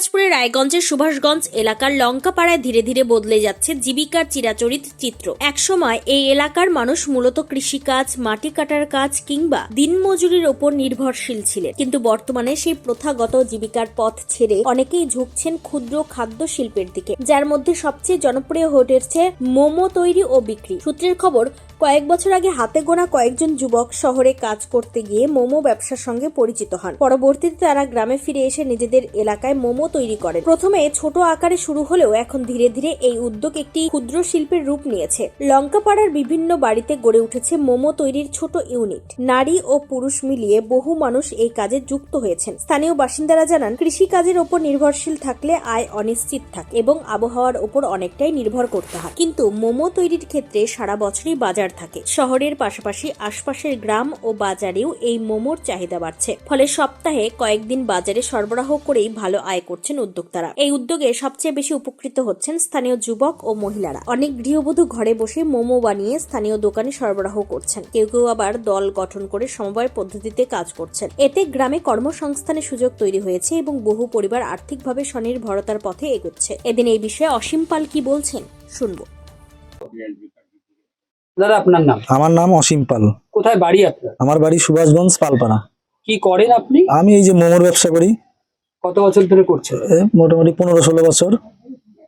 দিনাজপুরের রায়গঞ্জের সুভাষগঞ্জ এলাকার লঙ্কাপাড়ায় ধীরে ধীরে বদলে যাচ্ছে জীবিকার চিরাচরিত চিত্র। একসময় এই এলাকার মানুষ মূলত কৃষিকাজ, মাটি কাটার কাজ কিংবা দিনমজুরির ওপর নির্ভরশীল ছিলেন। কিন্তু বর্তমানে সেই প্রথাগত জীবিকার পথ ছেড়ে অনেকেই ঝুঁকছেন ক্ষুদ্র খাদ্য শিল্পের দিকে, যার মধ্যে সবচেয়ে জনপ্রিয় হয়ে উঠেছে মোমো তৈরি ও বিক্রি। সূত্রের খবর কয়েক বছর আগে হাতে গোনা কয়েকজন যুবক শহরে কাজ করতে গিয়ে মোমো ব্যবসার সঙ্গে পরিচিত হন। পরবর্তীতে তারা গ্রামে ফিরে এসে নিজেদের এলাকায় মোমো তৈরি করেন। প্রথমে ছোট আকারে শুরু হলেও এখন ধীরে ধীরে এই উদ্যোগ একটি ক্ষুদ্র শিল্পের রূপ নিয়েছে। লঙ্কাপাড়ার বিভিন্ন বাড়িতে গড়ে উঠেছে মোমো তৈরির ছোট ইউনিট। নারী ও পুরুষ মিলিয়ে বহু মানুষ এই কাজে যুক্ত হয়েছেন। স্থানীয় বাসিন্দারা জানান কৃষি কাজের ওপর নির্ভরশীল থাকলে আয় অনিশ্চিত থাকে এবং আবহাওয়ার ওপর অনেকটাই নির্ভর করতে হয়। কিন্তু মোমো তৈরির ক্ষেত্রে সারা বছরই বাজার থাকে। শহরের পাশাপাশি আশপাশের গ্রাম ও বাজারেও এই মোমোর চাহিদা বাড়ছে। ফলে সপ্তাহে কয়েকদিন বাজারে সরবরাহ করেই ভালো আয় করছেন উদ্যোক্তারা। এই উদ্যোগে সবচেয়ে বেশি উপকৃত হচ্ছেন স্থানীয় যুবক ও মহিলারা। অনেক গৃহবধূ ঘরে বসে মোমো বানিয়ে স্থানীয় দোকানে সরবরাহ করছেন। কেউ কেউ আবার দল গঠন করে সমবায় পদ্ধতিতে কাজ করছেন। এতে গ্রামে কর্মসংস্থানের সুযোগ তৈরি হয়েছে এবং বহু পরিবার আর্থিকভাবে স্বনির্ভরতার পথে এগোচ্ছে। এদিন এই বিষয়ে অসীম পাল কি বলছেন? শুনব। দাদা আপনার নাম? আমার নাম অসীম পাল। কোথায় বাড়ি আপনার? আমার বাড়ি সুভাষগঞ্জ পালপাড়া। কি করেন আপনি? আমি এই যে মোমোর ব্যবসা করি। কত বছর ধরে করছেন? এ, মোটামুটি পনেরো ষোলো বছর।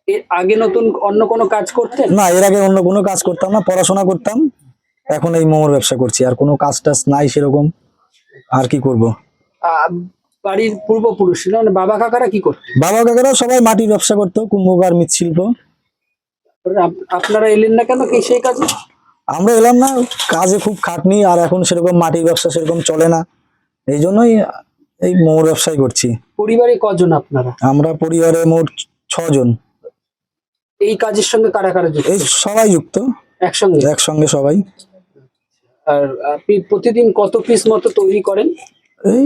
এর আগে নতুন অন্য কোনো কাজ করতেন? না এর আগে অন্য কোনো কাজ করতাম না পড়াশোনা করতাম। এখন এই মোমোর ব্যবসা করছি আর কোনো কাজ টাজ নাই সেরকম। আর কি করব? আহ, বাড়ির পূর্বপুরুষ মানে বাবা কাকারা কি করতেন? বাবা কাকারা সবাই মাটির ব্যবসা করতো কুম্ভকার মৃৎশিল্প। আপ- আপনারা এলেন না কেন কি সেই কাজে? আমরা এলাম না কাজে খুব খাটনি আর এখন সেরকম মাটির ব্যবসা সেরকম চলে না। এই জন্যই এই মোমোর ব্যবসাই করছি। পরিবারে কজন আপনারা? আমরা পরিবারে মোট ছজন। এই কাজের সঙ্গে কারা কারা যুক্ত? এই সবাই যুক্ত। একসঙ্গে? একসঙ্গে সবাই। আর আপনি প্রতিদিন কত পিস মতো তৈরি করেন? এই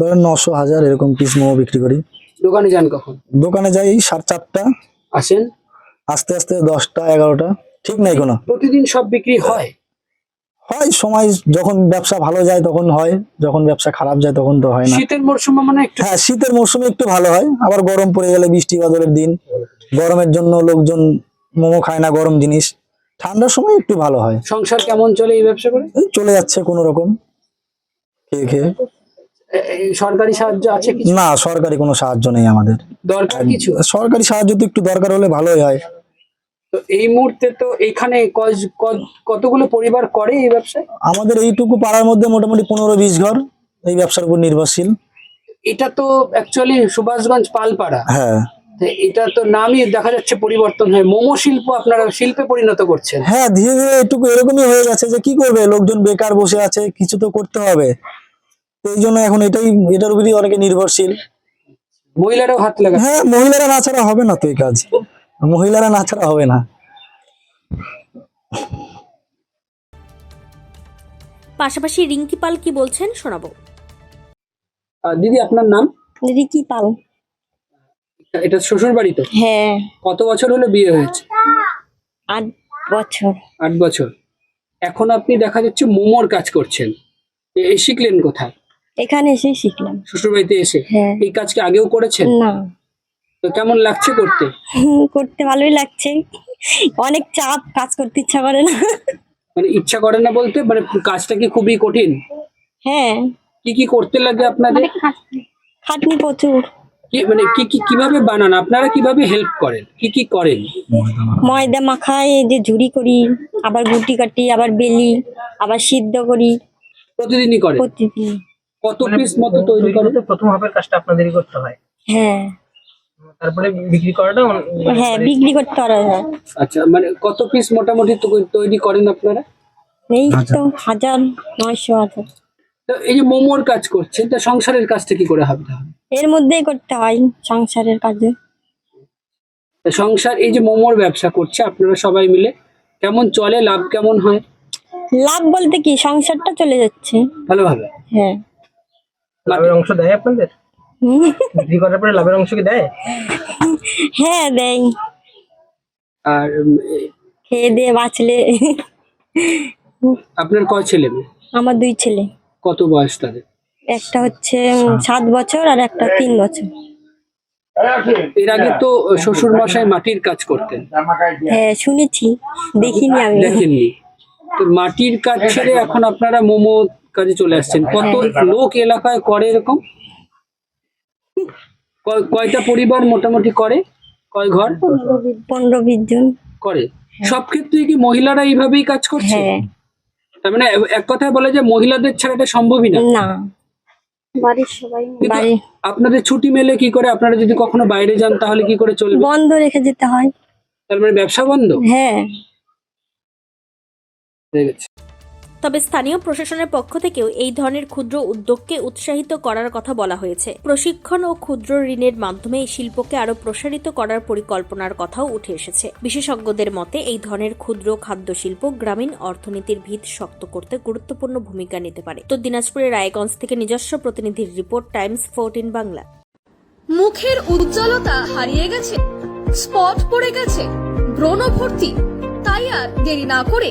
ধরেন নশো হাজার এরকম পিস মোমো বিক্রি করি। দোকানে যান কখন? দোকানে যাই সাড়ে চারটা। আসেন? আস্তে আস্তে দশটা এগারোটা। ঠিক নাই কোনো। প্রতিদিন সব বিক্রি হয়? হয় সময় যখন ব্যবসা ভালো যায় তখন হয় যখন ব্যবসা খারাপ যায় তখন তো হয় না। শীতের মরশুমে মানে একটু হ্যাঁ শীতের মৌসুমে একটু ভালো হয় আবার গরম পড়ে গেলে বৃষ্টি বাদলের দিন। গরমের জন্য লোকজন মোমো খায় না গরম জিনিস। ঠান্ডার সময় একটু ভালো হয়। সংসার কেমন চলে এই ব্যবসা করে? চলে যাচ্ছে কোনো রকম। খেয়ে খেয়ে। সরকারি সাহায্য আছে কিছু? না সরকারি কোনো সাহায্য নেই আমাদের। দরকার কিছু? সরকারি সাহায্য তো একটু দরকার হলে ভালোই হয়। এই মুহূর্তে তো এখানে কতগুলো পরিবার করে এই ব্যবসায়? আমাদের এইটুকু পাড়ার মধ্যে মোটামুটি পনেরো বিশ ঘর এই ব্যবসার উপর নির্ভরশীল। এটা তো অ্যাকচুয়ালি সুভাষগঞ্জ পালপাড়া। হ্যাঁ। এটা তো নামই দেখা যাচ্ছে পরিবর্তন হয়ে মোমো শিল্প আপনারা শিল্পে পরিণত করছেন। হ্যাঁ ধীরে ধীরে একটু এরকমই হয়ে গেছে যে কি করবে? লোকজন বেকার বসে আছে কিছু তো করতে হবে। এই জন্য এখন এটাই এটার উপরই অনেকে নির্ভরশীল। মহিলারাও হাত লাগা হ্যাঁ মহিলারা না ছাড়া হবে না তো এই কাজ। মহিলারা না ছাড়া হবে না। পাশাপাশি রিঙ্কি পাল কি বলছেন শোনাবো। দিদি আপনার নাম? রিকি পাল। এটা শ্বশুর বাড়ি তো হ্যাঁ। কত বছর হলো বিয়ে হয়েছে? আট বছর। আট বছর। এখন আপনি দেখা যাচ্ছে মোমোর কাজ করছেন। এ- শিখলেন কোথায়? এখানে এসে শিখলাম। শ্বশুর বাড়িতে এসে? হ্যাঁ। এই কাজ কি আগেও করেছেন? না। তো কেমন লাগছে করতে? করতে ভালোই লাগছে। অনেক চাপ কাজ করতে ইচ্ছা করে না। মানে ইচ্ছা করে না বলতে? মানে কাজটা কি খুবই কঠিন? হ্যাঁ। কি কি করতে লাগে আপনাদের? খাটনি। প্রচুর। কি মানে কি কি কীভাবে বানান? আপনারা কীভাবে হেল্প করেন? কি কি করেন? ময়দা মাখাই এই যে ঝুড়ি করি আবার গুটি কাটি আবার বেলি আবার সিদ্ধ করি। প্রতিদিনই করেন? প্রতিদিন। কত পিস মতো তৈরি করেন? প্রথম হাফের কাজটা আপনাদেরই করতে হয়। হ্যাঁ। তারপরে বিক্রি করাটা হ্যাঁ বিক্রি করতে পারা যায় আচ্ছা মানে কত পিস মোটামুটি তো- তৈরি করেন আপনারা? এই তো হাজার। নয়শো হাজার তো এই যে মোমোর কাজ করছেন তা সংসারের কাজটা কি করে হবে এর মধ্যেই করতে হয় সংসারের কাজে। সংসার এই যে মোমোর ব্যবসা করছে আপনারা সবাই মিলে কেমন চলে? লাভ কেমন হয়? লাভ বলতে কি সংসারটা চলে যাচ্ছে। ভালোভাবে? হ্যাঁ। লাভের অংশ দেয় আপনাদের। বিক্রি করার পরে লাভের অংশ কি দেয়? হ্যাঁ দেয়। আর খেয়ে দিয়ে বাঁচলে। আপনার কয় ছেলে? মেয়ে আমার দুই ছেলে। কত বয়স তাদের? একটা হচ্ছে সাত বছর আর একটা তিন বছর। এর আগে তো শ্বশুর মশাই মাটির কাজ করতেন। হ্যাঁ শুনেছি। দেখিনি আমি। দেখেননি। তো মাটির কাজ ছেড়ে এখন আপনারা মোমো কাজে চলে আসছেন। কত লোক এলাকায় করে এরকম? কয়টা পরিবার মোটামুটি করে? কয় ঘর? পনেরো বিশ জন। করে? সব ক্ষেত্রে কি মহিলারা এইভাবেই কাজ করছে? হ্যাঁ। তার মানে এক কথায় বলে যে মহিলাদের ছাড়া এটা সম্ভবই না। না। কিন্তু বাড়ি। আপনাদের ছুটি মেলে কি করে? আপনারা যদি কখনো বাইরে যান তাহলে কি করে চলবে? বন্ধ রেখে যেতে হয়। তার মানে ব্যবসা বন্ধ? হ্যাঁ। হয়ে গেছে। তবে স্থানীয় প্রশাসনের পক্ষ থেকেও এই ধরনের ক্ষুদ্র উদ্যোগকে উৎসাহিত করার কথা বলা হয়েছে। প্রশিক্ষণ ও ক্ষুদ্র ঋণের মাধ্যমে এই শিল্পকে আরও প্রসারিত করার পরিকল্পনার কথাও উঠে এসেছে। বিশেষজ্ঞদের মতে, এই ধরনের ক্ষুদ্র খাদ্য শিল্প গ্রামীণ অর্থনীতির ভিত শক্ত করতে গুরুত্বপূর্ণ ভূমিকা নিতে পারে। তো দিনাজপুরের রায়গঞ্জ থেকে নিজস্ব প্রতিনিধির রিপোর্ট, টাইমস ফোরটিন বাংলা। মুখের উজ্জ্বলতা হারিয়ে গেছে, স্পট পড়ে গেছে ব্রণ ভর্তি, তাই আর দেরি না করে